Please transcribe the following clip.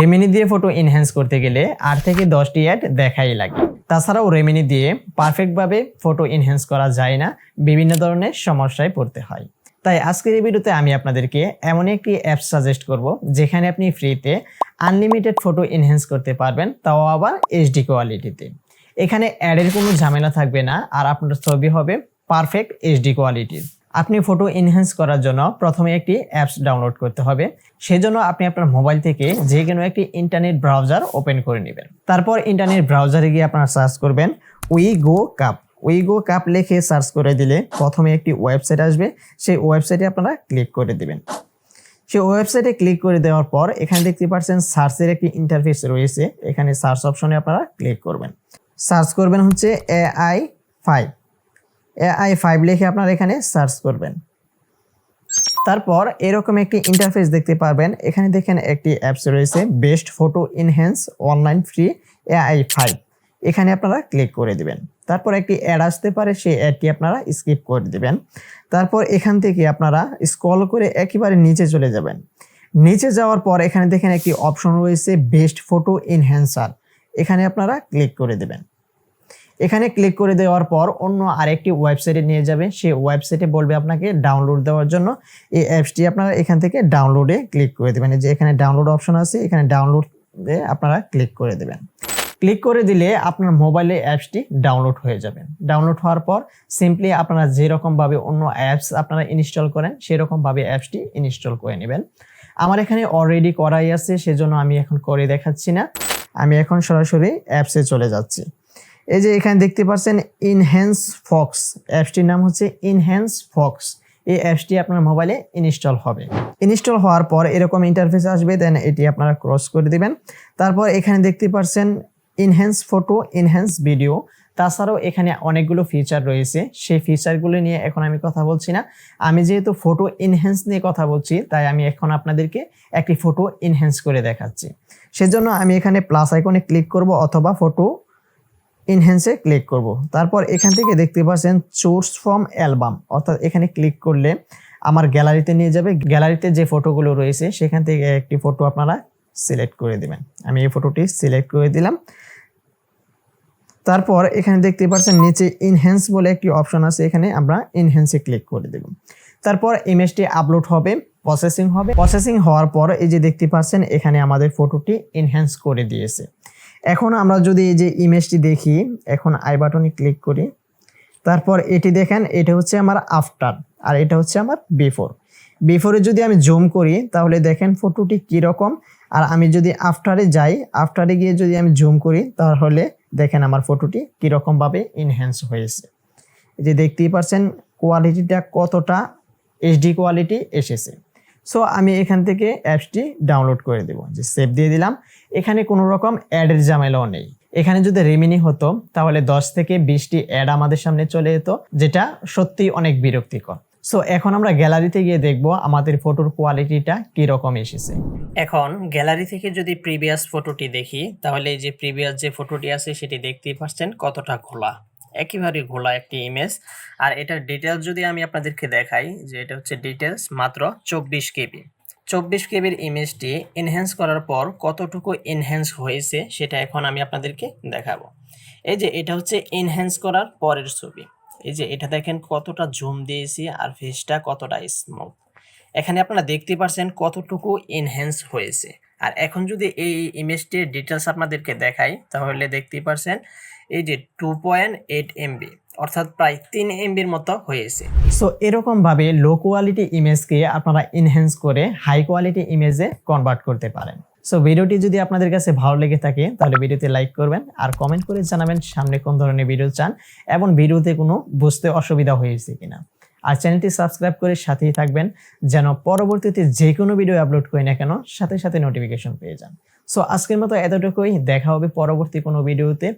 Remini দিয়ে photo enhance করতে গেলে আট থেকে দশটি অ্যাড দেখাই লাগে। তাছাড়াও রেমিনি দিয়ে পারফেক্টভাবে ফটো এনহ্যান্স করা যায় না, বিভিন্ন ধরনের সমস্যায় পড়তে হয়। তাই আজকের এই ভিডিওতে আমি আপনাদেরকে এমন একটি অ্যাপ সাজেস্ট করব, যেখানে আপনি ফ্রিতে আনলিমিটেড ফটো এনহ্যান্স করতে পারবেন, তাও আবার এইচডি কোয়ালিটিতে এখানে অ্যাডের কোনো ঝামেলা থাকবে না, আর আপনার ছবি হবে পারফেক্ট এইচডি কোয়ালিটির আপনি ফটো এনহ্যান্স করার জন্য প্রথমে একটি অ্যাপস ডাউনলোড করতে হবে। সেজন্য আপনি আপনার মোবাইল থেকে যে কোনো একটি ইন্টারনেট ব্রাউজার ওপেন করে নেবেন। তারপর ইন্টারনেট ব্রাউজারে গিয়ে আপনারা সার্চ করবেন we go cup we go cup লিখে সার্চ করে দিলে প্রথমে একটি ওয়েবসাইট আসবে। সেই ওয়েবসাইটে আপনারা ক্লিক করে দিবেন। সেই ওয়েবসাইটে ক্লিক করে দেওয়ার পর এখানে দেখতে পাচ্ছেন সার্চের একটি ইন্টারফেস রয়েছে। এখানে সার্চ অপশনে আপনারা ক্লিক করবেন। সার্চ করবেন হচ্ছে এআই ফাইভ এআই ফাইভ লিখে আপনারা এখানে সার্চ করবেন। তারপর এরকম একটি ইন্টারফেস দেখতে পারবেন। এখানে দেখেন একটি অ্যাপস রয়েছে best photo enhance online free AI five এখানে আপনারা ক্লিক করে দিবেন। তারপর একটি অ্যাড আসতে পারে, সেই অ্যাডটি আপনারা স্কিপ করে দিবেন। তারপর এখান থেকে আপনারা স্ক্রল করে একেবারে নিচে চলে যাবেন। নিচে যাওয়ার পর এখানে দেখেন একটি অপশন রয়েছে বেস্ট ফটো ইনহ্যান্সার এখানে আপনারা ক্লিক করে দেবেন। এখানে ক্লিক করে দেওয়ার পর অন্য আরেকটি ওয়েবসাইটে নিয়ে যাবে সেই ওয়েবসাইটে বলবে আপনাকে ডাউনলোড দেওয়ার জন্য। এই অ্যাপসটি আপনারা এখান থেকে ডাউনলোডে ক্লিক করে দেবেন। যে এখানে ডাউনলোড অপশন আছে, এখানে ডাউনলোডে আপনারা ক্লিক করে দেবেন। ক্লিক করে দিলে আপনার মোবাইলে অ্যাপসটি ডাউনলোড হয়ে যাবে। ডাউনলোড হওয়ার পর সিম্পলি আপনারা যেরকমভাবে অন্য অ্যাপস আপনারা ইনস্টল করেন, সেরকমভাবে অ্যাপসটি ইনস্টল করে নেবেন। আমার এখানে অলরেডি করাই আছে, সেজন্য আমি এখন করে দেখাচ্ছি না। আমি এখন সরাসরি অ্যাপসে চলে যাচ্ছি। এই যে এখানে দেখতে পাচ্ছেন ইনহ্যান্স ফক্স অ্যাপসটির নাম হচ্ছে ইনহ্যান্স ফক্স এই অ্যাপসটি আপনার মোবাইলে ইনস্টল হবে। ইনস্টল হওয়ার পর এরকম ইন্টারফেস আসবে দেন এটি আপনারা ক্রস করে দিবেন। তারপর এখানে দেখতে পাচ্ছেন ইনহ্যান্স ফটো ইনহ্যান্স ভিডিও তাছাড়াও এখানে অনেকগুলো ফিচার রয়েছে। সেই ফিচারগুলো নিয়ে এখন আমি কথা বলছি না। আমি যেহেতু ফটো ইনহ্যান্স নিয়ে কথা বলছি, তাই আমি এখন আপনাদেরকে একটি ফটো ইনহ্যান্স করে দেখাচ্ছি। সেজন্য আমি এখানে প্লাস আইকনে ক্লিক করব অথবা ফটো ইনহ্যান্সে ক্লিক করব। তারপর এখান থেকে দেখতে পাচ্ছেন চোর্স ফ্রম অ্যালবাম অর্থাৎ এখানে ক্লিক করলে আমার গ্যালারিতে নিয়ে যাবে। গ্যালারিতে যে ফটোগুলো রয়েছে, সেখান থেকে একটি ফটো আপনারা সিলেক্ট করে দিবেন। আমি এই ফটোটি সিলেক্ট করে দিলাম। তারপর এখানে দেখতে পাচ্ছেন নিচে ইনহ্যান্স বলে একটি অপশন আছে। এখানে আমরা ইনহ্যান্সে ক্লিক করে দেব। তারপর ইমেজটি আপলোড হবে প্রসেসিং হবে। প্রসেসিং হওয়ার পর এই যে দেখতে পাচ্ছেন, এখানে আমাদের ফটোটি ইনহ্যান্স করে দিয়েছে। এখন আমরা যদি এই যে ইমেজটি দেখি, এখন আই বাটনে ক্লিক করি, তারপর এটি দেখেন, এটা হচ্ছে আমার আফটার আর এটা হচ্ছে আমার বিফোর বিফোরে যদি আমি জুম করি, তাহলে দেখেন ফটোটি কীরকম, আর আমি যদি আফটারে যাই আফটারে গিয়ে যদি আমি জুম করি, তাহলে দেখেন আমার ফটোটি কীরকমভাবে ইনহ্যান্স হয়েছে। যে দেখতেই পাচ্ছেন কোয়ালিটিটা কতটা এইচডি কোয়ালিটি এসেছে। সো আমি এখান থেকে অ্যাপসটি ডাউনলোড করে দেবো, যে সেভ দিয়ে দিলাম। এখানে কোনো রকম অ্যাডের ঝামেলাও নেই। এখানে যদি রেমিনি হতো, তাহলে দশ থেকে বিশটি অ্যাড আমাদের সামনে চলে যেত, যেটা সত্যি অনেক বিরক্তিকর। সো এখন আমরা গ্যালারিতে গিয়ে দেখব আমাদের ফটোর কোয়ালিটিটা কীরকম এসেছে। এখন গ্যালারি থেকে যদি প্রিভিয়াস ফটোটি দেখি, তাহলে যে প্রিভিয়াস যে ফটোটি আছে, সেটি দেখতেই পাচ্ছেন কতটা ঘোলা একেবারে ঘোলা একটি ইমেজ আর এটার ডিটেলস যদি আমি আপনাদেরকে দেখাই, যে এটা হচ্ছে ডিটেলস মাত্র চব্বিশ কেবি। চব্বিশ কেবির ইমেজটি এনহ্যান্স করার পর কতটুকু এনহ্যান্স হয়েছে, সেটা এখন আমি আপনাদেরকে দেখাবো। এই যে এটা হচ্ছে এনহ্যান্স করার পরের ছবি। এই যে এটা দেখেন কতটা জুম দিয়েছি আর ফেসটা কতটা স্মুথ এখানে আপনারা দেখতে পাচ্ছেন কতটুকু এনহ্যান্স হয়েছে। আর এখন যদি এই ইমেজটির ডিটেলস আপনাদেরকে দেখাই, তাহলে দেখতেই পারছেন, এই যে টু পয়েন্ট এইট এমবি অর্থাৎ প্রায় তিন এমবির মতো হয়েছে। সো এরকমভাবে লো কোয়ালিটি ইমেজকে আপনারা ইনহ্যান্স করে হাই কোয়ালিটি ইমেজে কনভার্ট করতে পারেন। সো ভিডিওটি যদি আপনাদের কাছে ভালো লেগে থাকে, তাহলে ভিডিওতে লাইক করবেন আর কমেন্ট করে জানাবেন সামনে কোন ধরনের ভিডিও চান এবং ভিডিওতে কোনো বুঝতে অসুবিধা হয়েছে কিনা। আর চ্যানেলটি সাবস্ক্রাইব করে সাথেই থাকবেন যেন পরবর্তীতে যে কোনো ভিডিও আপলোড করি না কেন, সাথে সাথে নোটিফিকেশন পেয়ে যান। সো আজকের মতো এতটুকুই। দেখা হবে পরবর্তী কোনো ভিডিওতে